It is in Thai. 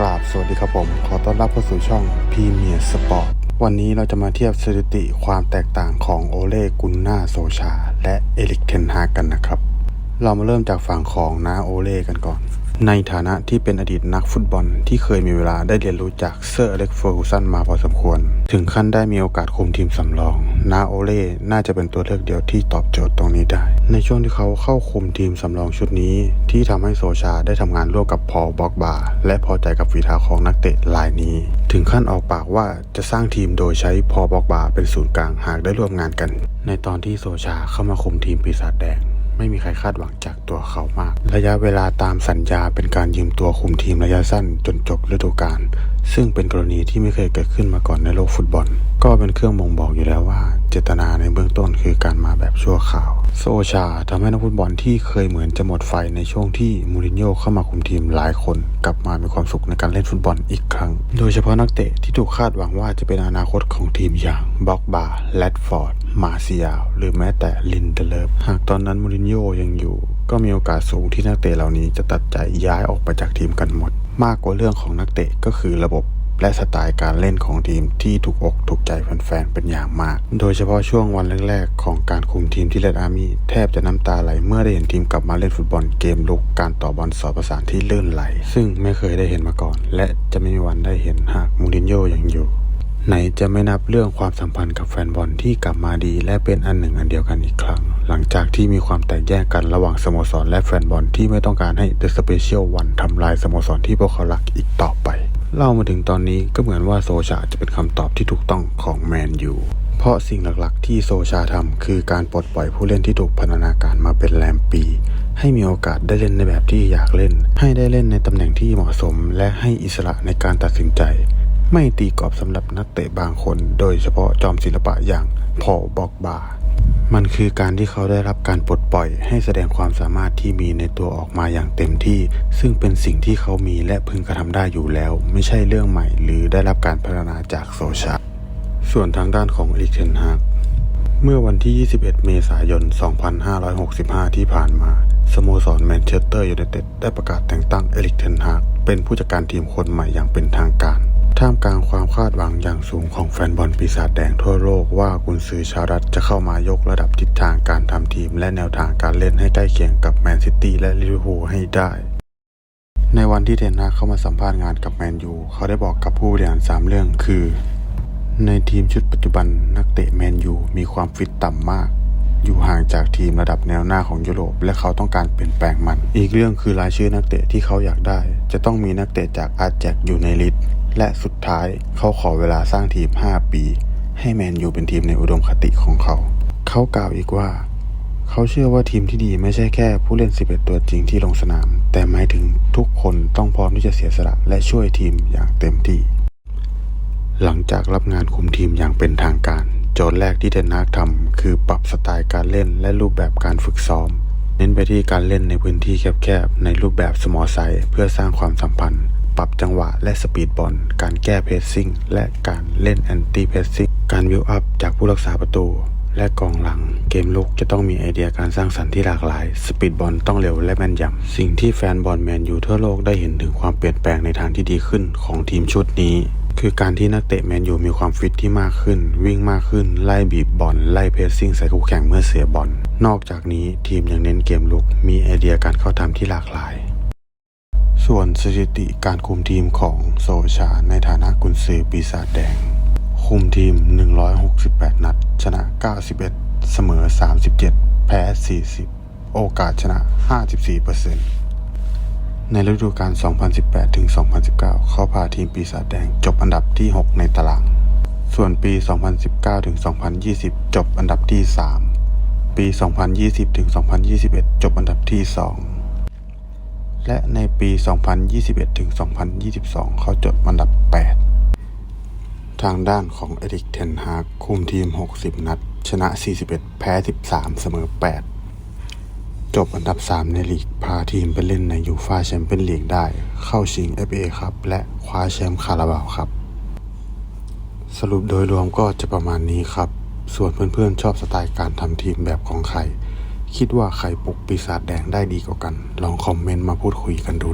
กราบสวัสดีครับผม ขอต้อนรับเข้าสู่ช่องพีเมียสปอร์ตวันนี้เราจะมาเทียบสถิติความแตกต่างของโอเล่กุนนาโซชา และเอลิกเทนฮากกันนะครับ เรามาเริ่มจากฝั่งของนาโอเล่กันก่อน ในฐานะที่เป็นอดีตนักฟุตบอลที่เคยมีเวลาได้เรียนรู้จากเซอร์อเล็กเฟอร์กูสันมาพอสมควร ถึงขั้นได้มีโอกาสคุมทีมสำรอง นาโอเล่น่าจะเป็นตัวเลือกเดียวที่ตอบโจทย์ตรงนี้ได้ ในช่วงที่เขาเข้าคุมทีมสำรองชุดนี้ ที่ทำให้โซชาได้ทำงานร่วมกับพอบ็อกบาและพอใจกับฝีเท้าของนักเตะรายนี้ ถึงขั้นออกปากว่าจะสร้างทีมโดยใช้พอบ็อกบาเป็นศูนย์กลางหากได้ร่วมงานกัน ในตอนที่โซชาเข้ามาคุมทีมปีศาจแดง ไม่มีใครคาดหวังจากตัวเขามาก ระยะเวลาตามสัญญาเป็นการยืมตัวคุมทีมระยะสั้นจนจบฤดูกาลซึ่งเป็นกรณีที่ไม่เคยเกิดขึ้นมาก่อนในโลกฟุตบอล ก็เป็นเครื่องบ่งบอกอยู่แล้วว่า เจตนาในเบื้องต้นคือการมาแบบชั่วคราว โซชาทำให้นักฟุตบอลที่เคยเหมือนจะหมดไฟในช่วงที่มูรินโญ่เข้ามาคุมทีมหลายคน กลับมามีความสุขในการเล่นฟุตบอลอีกครั้ง โดยเฉพาะนักเตะที่ถูกคาดหวังว่าจะเป็นอนาคตของทีมอย่างบ็อกบาแรดฟอร์ด มาเซียลหรือแม้แต่ลินเดเลฟหากตอนนั้นมูรินโญ่ยังอยู่ ก็มีโอกาสสูงที่นักเตะเหล่านี้จะตัดใจย้ายออกไปจากทีมกันหมด มากกว่าเรื่องของนักเตะก็คือระบบและสไตล์การเล่นของทีมที่ถูกอกถูกใจแฟนๆ เป็นอย่างมาก โดยเฉพาะช่วงวันแรกๆ ของการคุมทีมที่เลดอาร์มี่แทบจะน้ำตาไหลเมื่อได้เห็นทีมกลับมาเล่นฟุตบอลเกมลุกการต่อบอลสอดประสานที่ลื่นไหล ซึ่งไม่เคยได้เห็นมาก่อน และจะไม่มีวันได้เห็นหากมูรินโญ่ยังอยู่ ไหนจะไม่นับเรื่องความสัมพันธ์กับแฟนบอลที่กลับมาดี และเป็นอันหนึ่งอันเดียวกันอีกครั้ง หลังจากที่มีความแตกแยกกันระหว่างสโมสรและแฟนบอลที่ไม่ต้องการให้เดอะสเปเชียลวันทำลายสโมสรที่พวกเขารักอีกต่อไป เล่ามาถึงตอนนี้ก็เหมือนว่าโซชาจะเป็นคำตอบที่ถูกต้องของแมนยูเพราะสิ่งหลักๆ ที่โซชาทำคือการปลดปล่อยผู้เล่นที่ถูกพันธนาการมาเป็นแรมปี ให้มีโอกาสได้เล่นในแบบที่อยากเล่น ให้ได้เล่นในตำแหน่งที่เหมาะสม และให้อิสระในการตัดสินใจ ไม่ตีกรอบสำหรับนักเตะบางคน โดยเฉพาะจอมศิลปะอย่างพอบอกบา มันคือการที่เขาได้รับการปลดปล่อย ให้แสดงความสามารถที่มีในตัวออกมาอย่างเต็มที่ ซึ่งเป็นสิ่งที่เขามีและพึงกระทำได้อยู่แล้ว ไม่ใช่เรื่องใหม่ หรือได้รับการพัฒนาจากโซชา ส่วนทางด้านของเอริกเทนฮากเมื่อวันที่ 21 เมษายน 2565 ที่ผ่านมา สโมสรแมนเชสเตอร์ยูไนเต็ดได้ประกาศแต่งตั้งเอริกเทนฮากเป็นผู้จัดการทีมคนใหม่อย่างเป็นทางการ ท่ามกลางความคาดหวังอย่างสูงของแฟนบอลปีศาจแดงทั่วโลกว่ากุนซือชาวรัฐจะเข้ามายกระดับทิศทางการทำทีมและแนวทางการเล่นให้ใกล้เคียงกับแมนซิตี้และลิเวอร์พูลให้ได้ ในวันที่เทนฮากเข้ามาสัมภาษณ์งานกับแมนยูเขาได้บอกกับผู้บริหารสามเรื่องคือ ในทีมชุดปัจจุบันนักเตะแมนยูมีความฟิตต่ำมาก อยู่ห่างจากทีมระดับแนวหน้าของยุโรป และเขาต้องการเปลี่ยนแปลงมัน อีกเรื่องคือรายชื่อนักเตะที่เขาอยากได้ จะต้องมีนักเตะจากอาแจกอยู่ในลิสต์และสุดท้ายเขาขอเวลาสร้างทีม 5 ปี ให้แมนยูเป็นทีมในอุดมคติของเขา เขากล่าวอีกว่า เขาเชื่อว่าทีมที่ดีไม่ใช่แค่ผู้เล่น 11 ตัวจริงที่ลงสนาม แต่หมายถึงทุกคนต้องพร้อมที่จะเสียสละและช่วยทีมอย่างเต็มที่ หลังจากรับงานคุมทีมอย่างเป็นทางการ จทย์แรกที่เทนฮากทำคือปรับสไตล์การเล่นและรูปแบบการฝึกซ้อม เน้นไปที่การเล่นในพื้นที่แคบๆ ในรูปแบบสมอลไซส์เพื่อสร้างความสัมพันธ์ ปรับจังหวะและสปีดบอล การแก้เพสซิ่ง และการเล่นแอนตี้เพสซิ่ง การวิวอัพจากผู้รักษาประตู และกองหลัง เกมลุกจะต้องมีไอเดียการสร้างสรรค์ที่หลากหลาย สปีดบอลต้องเร็วและแม่นยำ สิ่งที่แฟนบอลแมนยูทั่วโลกได้เห็นถึงความเปลี่ยนแปลงในทางที่ดีขึ้นของทีมชุดนี้ คือการที่นักเตะแมนยูมีความฟิตที่มากขึ้น วิ่งมากขึ้น ไล่บีบบอลไล่เพสซิ่งใส่คู่แข่งเมื่อเสียบอลนอกจากนี้ทีมยังเน้นเกมลุกมีไอเดียการเข้าทำที่หลากหลาย ส่วนสถิติการคุมทีมของโซชาในฐานะกุนซือปีศาจแดง คุมทีม 168 นัด ชนะ 91 เสมอ 37 แพ้ 40 โอกาสชนะ 54% ในฤดูกาล 2018 ถึง 2019 เขาพาทีมปีศาจแดงจบอันดับที่ 6 ในตาราง ส่วนปี 2019 ถึง 2020 จบอันดับที่ 3 ปี 2020 ถึง 2021 จบอันดับที่ 2 และในปี 2021 ถึง 2022 เขาจบอันดับ 8 ทางด้านของเอริกเทนฮากคุมทีม 60 นัด ชนะ 41 แพ้ 13 เสมอ 8 จบอันดับ 3 ในลีก พาทีมไปเล่นในยูฟาแชมเปี้ยนลีกได้ เข้าชิง FA ครับ และคว้าแชมป์คาราบาวครับ สรุปโดยรวมก็จะประมาณนี้ครับ ส่วนเพื่อนๆชอบสไตล์การทำทีมแบบของใคร คิดว่าใครปลุกปีศาจแดงได้ดีกว่ากัน ลองคอมเมนต์มาพูดคุยกันดู